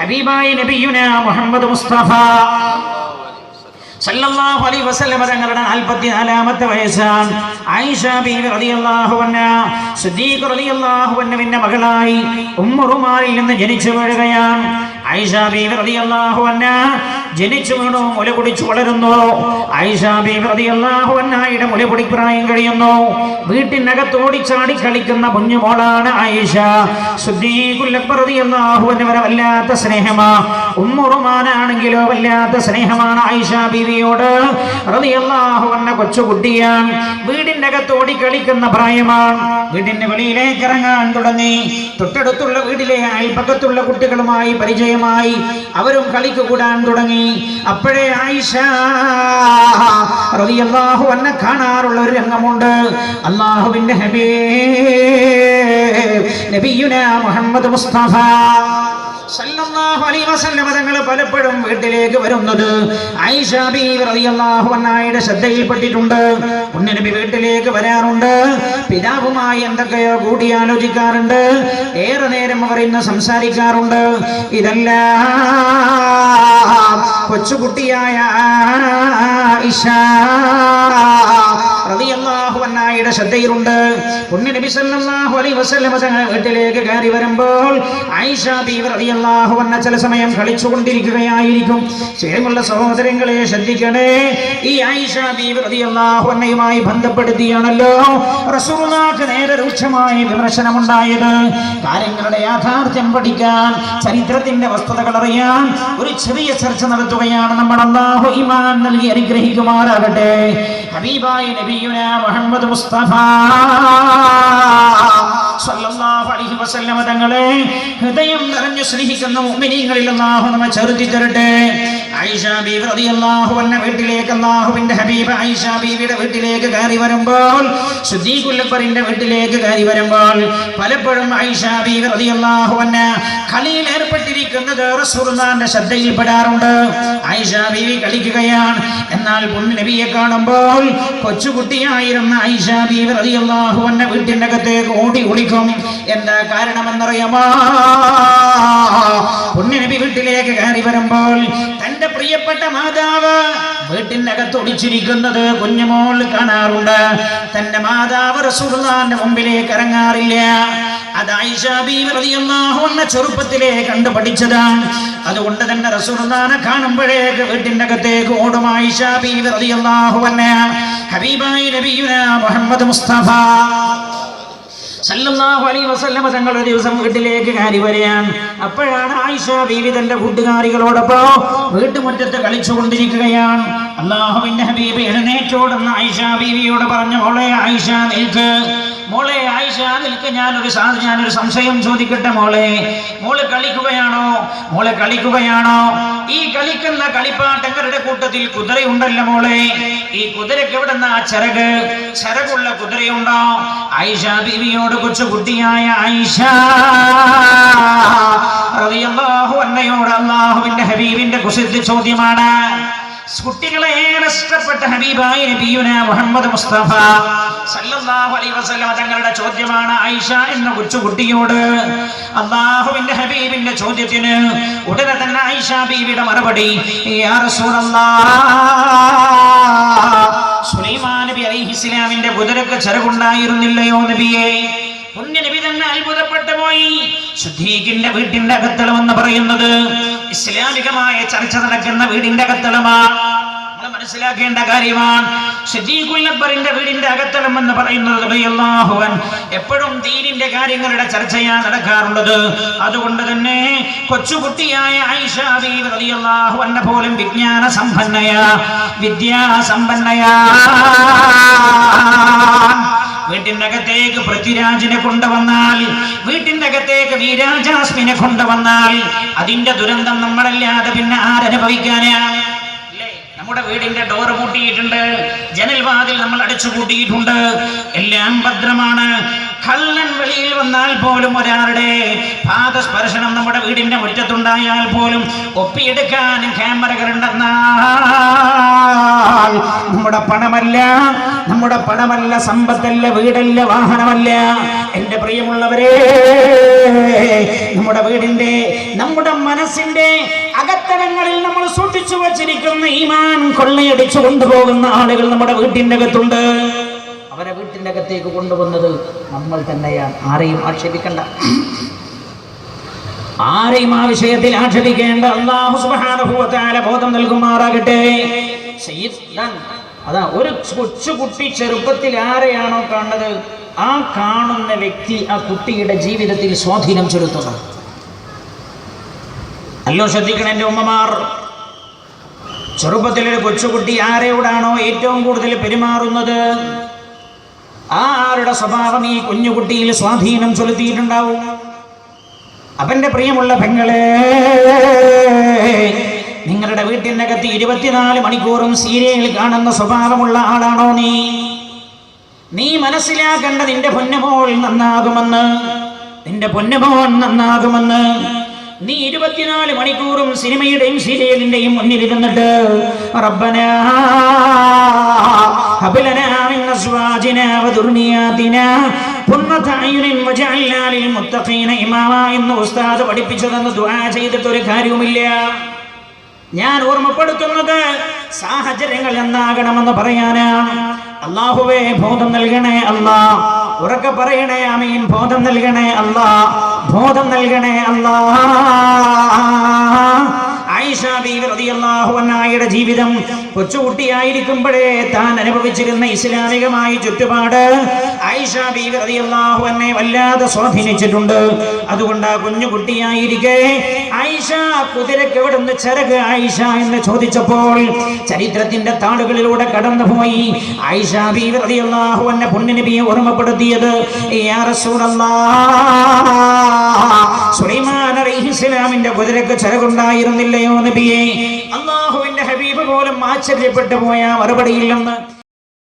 ഹബീബായി നബിയുന മുഹമ്മദ് മുസ്തഫ. സല്ലല്ലാഹു അലൈഹി വസല്ലമ തങ്ങളുടെ നാൽപ്പത്തിനാലാമത്തെ വയസ്സാണ്. ആയിഷ ബീവി റളിയല്ലാഹു അൻഹ സിദ്ദീഖ് റളിയല്ലാഹു അൻഹുവിന്റെ മകളായി ഉമ്മുറുമാരിൽ നിന്ന് ജനിച്ചു വീഴുകയാണ്. ആയിഷ ബീവി റളിയല്ലാഹു അൻഹ ജനിച്ചു വീണു മുല കുടിച്ചു വളരുന്നു അൻഹയുടെ മുല കുടി പ്രായം കഴിയുന്നു. വീട്ടിനകത്ത് ഓടിച്ചാടി കളിക്കുന്ന കുഞ്ഞുമോളാണ് ആയിഷ വല്ലാത്ത സ്നേഹമാ. ഉമ്മുറുമാനാണെങ്കിലോ വല്ലാത്ത സ്നേഹമാണ് ആയിഷ ബീവിയോട്. കൊച്ചുകുട്ടിയാണ് വീടിന്റെ അകത്ത് ഓടി കളിക്കുന്ന പ്രായമാണ് വീടിന്റെ വെളിയിലേക്ക് ഇറങ്ങാൻ തുടങ്ങി. തൊട്ടടുത്തുള്ള വീട്ടിലെ അയൽപ്പക്കത്തുള്ള കുട്ടികളുമായി പരിചയമായി. അവരും കളിക്ക് കൂടാൻ തുടങ്ങി. അപ്പോഴേ ആയിഷ റളിയല്ലാഹു അൻഹ കാണാറുള്ള ഒരു രംഗമുണ്ട്. അള്ളാഹുവിന്റെ ഹബീ നബിയുന മുഹമ്മദ് മുസ്തഫ. തങ്ങൾ പലപ്പോഴും വീട്ടിലേക്ക് വരുന്നത്. അൻഹയുടെ ശ്രദ്ധയിൽപ്പെട്ടിട്ടുണ്ട്. ഉണ്ണനബി വീട്ടിലേക്ക് വരാറുണ്ട്. പിതാവുമായി എന്തൊക്കെയോ കൂട്ടിയാലോചിക്കാറുണ്ട്. ഏറെ നേരം അവർ ഇന്ന് സംസാരിക്കാറുണ്ട്. ഇതെല്ലാം കൊച്ചുകുട്ടിയായ ആയിഷ റളിയല്ലാഹു അൻഹയുടെ ശ്രദ്ധയിലുണ്ട്. നബി സല്ലല്ലാഹു അലൈഹി വീട്ടിലേക്ക് കയറി വരുമ്പോൾ ആയിഷ റളിയല്ലാഹു അൻഹ ചില സമയം കളിച്ചുകൊണ്ടിരിക്കുകയായിരിക്കും. സ്നേഹമുള്ള സഹോദരങ്ങളെ ശ്രദ്ധിക്കണേ. ഈ ആയിഷ ബീവി റളിയല്ലാഹു ബന്ധപ്പെടുത്തിയാണല്ലോ റസൂലുള്ളാഹിക്ക് നേരെ രൂക്ഷമായ വിമർശനമുണ്ടായത്. കാര്യങ്ങളുടെ യാഥാർത്ഥ്യം പഠിക്കാൻ ചരിത്രത്തിന്റെ വസ്തുതകൾ അറിയാൻ ഒരു ചെറിയ ചർച്ച നടത്തുകയാണ് നമ്മൾ അള്ളാഹു ഇമാൻ നൽകി അനുഗ്രഹിക്കുമാറാകട്ടെ. ഹബീബായ നബിയുന മുഹമ്മദ് മുസ്തഫ തങ്ങളെ ഹൃദയം നിറഞ്ഞു സ്നേഹിക്കുന്ന മുഅ്മിനീങ്ങളിൽ അല്ലാഹു നമ്മെ ചെറുതി തരട്ടെ ആയിഷ ബീവി റളിയല്ലാഹു അൻഹ വീട്ടിലേക്ക് അല്ലാഹുവിന്റെ ഹബീബ് ആയിഷ ബീവിയുടെ വീട്ടിലേക്ക് കയറി വരുമ്പോൾ സുദ്ദീഖുൽ അക്ബറിന്റെ വീട്ടിലേക്ക് കയറി വരുമ്പോൾ പലപ്പോഴും ആയിഷ ബീവി റളിയല്ലാഹു അൻഹ കളിയിൽ ഏർപ്പെട്ടിരിക്കുന്നത് റസൂലുള്ളാഹിന്റെ ശ്രദ്ധയിൽപ്പെടാറുണ്ട്. ആയിഷ ബീവി കളിക്കുകയാണ്. എന്നാൽ പൊന്നു നബിയെ കാണുമ്പോൾ കൊച്ചുകുട്ടിയായിരുന്ന ആയിഷ ബീവി റളിയല്ലാഹു അൻഹ വീട്ടിന്റെ അകത്തേക്ക് ഓടി ഒളിക്കും. എന്താ കാരണമെന്നറിയാമോ? പുണ്യനബി വീട്ടിലേക്ക് കയറി വരുമ്പോൾ പ്രിയപ്പെട്ട മാതാവ് വീട്ടിന്റെ അകത്ത് ഒളിച്ചിരിക്കുന്നത് കുഞ്ഞുമോൾ കാണാറുണ്ട്. തന്റെ മാതാവ് റസൂലുള്ളാന്റെ മുമ്പിലേക്ക് ഇറങ്ങാറില്ല. അത് ആയിഷ ചെറുപ്പത്തിലെ കണ്ടു പഠിച്ചതാണ് അതുകൊണ്ട് തന്നെ റസൂലുള്ളാനെ കാണുമ്പോഴേക്ക് വീട്ടിന്റെ അകത്തേക്ക് ഓടും ആയിഷ റളിയല്ലാഹു അൻഹ. ഹബീബായി നബിയുന മുഹമ്മദ് മുസ്തഫ. സല്ലല്ലാഹു അലൈഹി വസല്ലമ തങ്ങൾ ഒരു ദിവസം വീട്ടിലേക്ക് കയറി വരികയാണ്. അപ്പോഴാണ് ആയിഷ ബീവി തന്റെ കൂട്ടുകാരികളോടൊപ്പം വീട്ടുമുറ്റത്ത് കളിച്ചുകൊണ്ടിരിക്കുകയാണ്. അള്ളാഹുവിന്റെ ഹബീബ് എഴുന്നേറ്റോടെന്ന് ആയിഷ ബീവിയോട് പറഞ്ഞു മോളെ ആയിഷ നിൽക്ക്. മോളെ ആയിഷ നിൽക്ക് ഞാനൊരു സാധനം ഞാനൊരു സംശയം ചോദിക്കട്ടെ മോളെ. മോൾ കളിക്കുകയാണോ? മോളെ കളിക്കുകയാണോ? ഈ കളിക്കുന്ന കളിപ്പാട്ടങ്ങളുടെ കൂട്ടത്തിൽ കുതിരയുണ്ടല്ലോ മോളെ. ഈ കുതിരക്ക് എവിടെന്നാ ചിറക്? ചിറകുള്ള കുതിരയുണ്ടോ? ആയിഷ ബീവിയോട് കൊച്ചു കുട്ടിയായ ആയിഷ. റളിയല്ലാഹു അള്ളാഹുവിന്റെ ഹബീബിന്റെ കുസിദ്ധി ചോദ്യമാണ്. ഹബീബായ മുഹമ്മദ് മുസ്തഫ സല്ലല്ലാഹു അലൈഹി വസല്ലം തങ്ങളുടെ ചോദ്യമാണ് ആയിഷ എന്ന കൊച്ചുകുട്ടിയോട് അള്ളാഹുവിന്റെ ഹബീബിന്റെ ചോദ്യത്തിന് ഉടനെ തന്നെ ആയിഷ ബീവിയുടെ മറുപടി യാ റസൂലല്ലാഹ് സുലൈമാൻ നബി കുതിരക്ക് ചെറുകുണ്ടായിരുന്നില്ലയോ നബിയെ? പുണ്യ നബി തന്നെ അത്ഭുതപ്പെട്ടു പോയി. ശുദ്ധീകിന്റെ വീട്ടിന്റെ അകത്തളം എന്ന് പറയുന്നത് ഇസ്ലാമികമായ ചർച്ച നടക്കുന്ന വീടിന്റെ അകത്തളമാണ് നമ്മൾ മനസ്സിലാക്കേണ്ട കാര്യമാണ്. ഷദീഖുൽ അക്ബറിന്റെ വീടിന്റെ അകത്തളം എന്ന് പറയുന്നത് അള്ളാഹുവൻ എപ്പോഴും ദീനിന്റെ കാര്യങ്ങളുടെ ചർച്ചയാണ് നടക്കാറുള്ളത്. അതുകൊണ്ട് തന്നെ കൊച്ചുകുട്ടിയായ അൻഹ പോലും വിജ്ഞാന സമ്പന്നയാ. വിദ്യാസമ്പന്നയാ. വീട്ടിന്റെ അകത്തേക്ക് പൃഥ്വിരാജിനെ കൊണ്ടുവന്നാൽ വീട്ടിന്റെ അകത്തേക്ക് വീരാജാസ്മിനെ കൊണ്ടുവന്നാൽ അതിന്റെ ദുരന്തം നമ്മളല്ലാതെ പിന്നെ ആരനുഭവിക്കാനാണ് ഇല്ലേ? നമ്മുടെ വീടിന്റെ ഡോർ പൂട്ടിയിട്ടുണ്ട്. ജനൽവാതിൽ നമ്മൾ അടച്ചു പൂട്ടിയിട്ടുണ്ട് എല്ലാം ഭദ്രമാണ്. കള്ളൻ വന്നാൽ പോലും ഒരാളുടെ പാദസ്പർശനം നമ്മുടെ വീടിന്റെ മുറ്റത്തുണ്ടായാൽ പോലും ഒപ്പിയെടുക്കാൻ ക്യാമറകളുണ്ടെന്നാൽ നമ്മുടെ പണമല്ല നമ്മുടെ പണമല്ല സമ്പത്തല്ല വീടല്ല വാഹനമല്ല. എന്റെ പ്രിയമുള്ളവരെ നമ്മുടെ വീടിന്റെ നമ്മുടെ മനസ്സിന്റെ അകത്തലങ്ങളിൽ നമ്മൾ സൂക്ഷിച്ചു വച്ചിരിക്കുന്ന ഈമാൻ കൊള്ളയടിച്ചു കൊണ്ടുപോകുന്ന ആളുകൾ നമ്മുടെ വീട്ടിന്റെ അകത്തുണ്ട്. വീട്ടിന്റെ അകത്തേക്ക് കൊണ്ടുവന്നത് നമ്മൾ തന്നെയാണ്. ആരെയും ആക്ഷേപിക്കണ്ട. ആരെയും ആ വിഷയത്തിൽ ആക്ഷേപിക്കേണ്ട. ബോധം നൽകുമാറാകട്ടെ. അതാ ഒരു കൊച്ചുകുട്ടി ചെറുപ്പത്തിൽ ആരെയാണോ കാണുന്നത്? ആ കാണുന്ന വ്യക്തി ആ കുട്ടിയുടെ ജീവിതത്തിൽ സ്വാധീനം ചെലുത്തുന്നു. അല്ലോ ശ്രദ്ധിക്കണം എന്റെ ഉമ്മമാർ. ചെറുപ്പത്തിലൊരു കൊച്ചുകുട്ടി ആരെയോടാണോ ഏറ്റവും കൂടുതൽ പെരുമാറുന്നത്? ആ ആരുടെ സ്വഭാവം ഈ കുഞ്ഞുകുട്ടിയിൽ സ്വാധീനം ചെലുത്തിയിട്ടുണ്ടാവും? അവന്റെ പ്രിയമുള്ള പെങ്ങളെ നിങ്ങളുടെ വീട്ടിനകത്ത് ഇരുപത്തിനാല് മണിക്കൂറും സീരിയൽ കാണുന്ന സ്വഭാവമുള്ള ആളാണോ നീ? നീ മനസ്സിലാക്കേണ്ട നിന്റെ പൊന്നുമോൾ നന്നാകുമെന്ന് നിന്റെ പൊന്നുമോൻ നന്നാകുമെന്ന് നീ ഇരുപത്തിനാല് മണിക്കൂറും സിനിമയുടെയും സീരിയലിന്റെയും മുന്നിൽ ഇരുന്നിട്ട് റബ്ബനാ മിൻ അസ്വാജിനാ വദുർനിയാതിനാ ഖുർറത അയ്യുനിൻ വജഅൽനാ ലിൽ മുത്തഖീന ഇമാമാ എന്ന് ഉസ്താദ് പഠിപ്പിച്ചതെന്ന് ദുആ ചെയ്തിട്ട് ഒരു കാര്യവുമില്ല. ഞാൻ ഓർമ്മപ്പെടുത്തുന്നത് സാഹചര്യങ്ങൾ എന്താകണമെന്ന് പറയാനാണ്. അള്ളാഹുവേ ബോധം നൽകണേ അല്ലാ. ഉറക്കെ പറയണേ അമീൻ ബോധം നൽകണേ അല്ലാ. ബോധം നൽകണേ അല്ലാ. അൻഹയുടെ ജീവിതം കൊച്ചുകുട്ടിയായിരിക്കുമ്പോഴേ താൻ അനുഭവിച്ചിരുന്ന ഇസ്ലാമികമായ ചുറ്റുപാട് ആയിഷ ബീവി റളിയല്ലാഹു അൻഹയെ വല്ലാതെ സ്വാധീനിച്ചിട്ടുണ്ട്. അതുകൊണ്ട് ആ കുഞ്ഞുകുട്ടിയായിരിക്കെ ആയിഷ കുതിരക്ക് എവിടുന്ന് ചിറക് ആയിഷ എന്ന് ചോദിച്ചപ്പോൾ ചരിത്രത്തിന്റെ താളുകളിലൂടെ കടന്നുപോയി. ആയിഷ ബീവി റളിയല്ലാഹു അൻഹ പുണ്യനബിയെ ഓർമ്മപ്പെടുത്തിയത് യാ റസൂലല്ലാഹ് സുലൈമാൻ അലൈഹിസ്സലാമിന്റെ കുതിരക്ക് ചിറകുണ്ടായിരുന്നില്ലയോ നബിയെ? അള്ളാഹുവിന്റെ ഹബീബ് പോലും ആശ്ചര്യപ്പെട്ടു പോയ മറുപടിയില്ലെന്ന്